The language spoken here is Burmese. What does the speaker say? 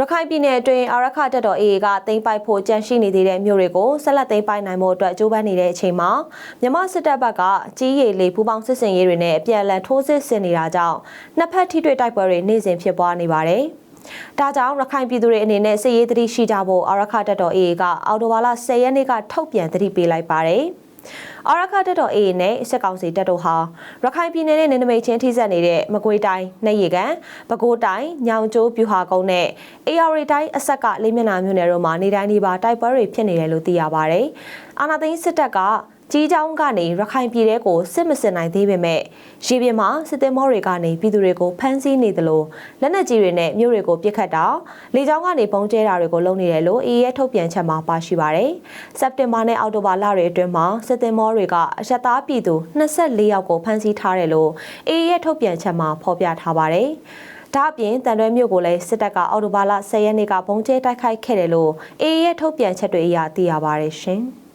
ရခိုင်ပြည်နယ်အတွင်းအာရခတက်တော် AA ကသိမ်းပိုက်ဖို့ကြံရှိနေသေးတဲ့မြို့တွေကိုဆက်လက်သိမ်းပိုက်နိုင်မှုအတွက်ကြိုးပမ်းနေတဲ့အချိန်မှာမြန်မာစစ်တပ်ဘက်ကကြီးရည်လေပူပေါင်းစစ်စင်ရေးတွေနဲ့အပြန်အလှန်ထိုးစစ်ဆင်နေတာကြောင့်နှစ်ဖက်ထိတွေ့တိုက်ပွဲတွေနေ့စဉ်ဖြစ်ပွားနေပါတယ်။ဒါကြောင့်ရခိုင်ပြည်သူတွေအနေနဲ့စစ်ရေးသတိရှိကြဖို့အာရခတက်တော် AA ကအော်တိုဘာလ10ရက်နေ့ကထုတ်ပြန်သတိပေးလိုက်ပါတယ်။ အာရခတက်တော် AA နဲ့စစ်ကောင်စီတပ်တို့ဟာရခိုင်ပြည်နယ်နဲ့နေနမိတ်ချင်းထိစပ်နေတဲ့မကွေးတိုင်းနှက်ရီကန်ပဲခူးတိုင်းညောင်ကျိုးပြူဟာကုန်းနဲ့ AR တိုင်းအဆက်ကလေးမျက်နှာမြို့နယ်တို့မှာနေတိုင်းဒီပါတိုက်ပွဲတွေဖြစ်နေတယ်လို့သိရပါဗျ။အာနာသိန်းစစ်တပ်က ကြီးချောင်းကနေရခိုင်ပြည်တဲကိုစစ်မစစ်နိုင်သေးပေမဲ့ရေပြင်မှာစစ်သည်မောတွေကနေပြည်သူတွေကိုဖမ်းဆီးနေသလိုလက်နက်ကြီးတွေနဲ့မြို့တွေကိုပြစ်ခတ်တာလေကြောင်းကနေပုံကျဲတာတွေကိုလုပ်နေတယ်လို့ AA ရဲ့ထုတ်ပြန်ချက်မှာပါရှိပါတယ်။စက်တင်ဘာနဲ့အောက်တိုဘာလတွေအတွင်းမှာစစ်သည်မောတွေကအရက်သားပြည်သူ24ယောက်ကိုဖမ်းဆီးထားတယ်လို့ AA ရဲ့ထုတ်ပြန်ချက်မှာဖော်ပြထားပါတယ်။ဒါအပြင်တန်တွဲမြို့ကိုလည်းစစ်တပ်ကအော်တိုဘာလ10ရက်နေ့ကပုံကျဲတိုက်ခိုက်ခဲ့တယ်လို့ AA ရဲ့ထုတ်ပြန်ချက်တွေအရသိရပါတယ်ရှင်။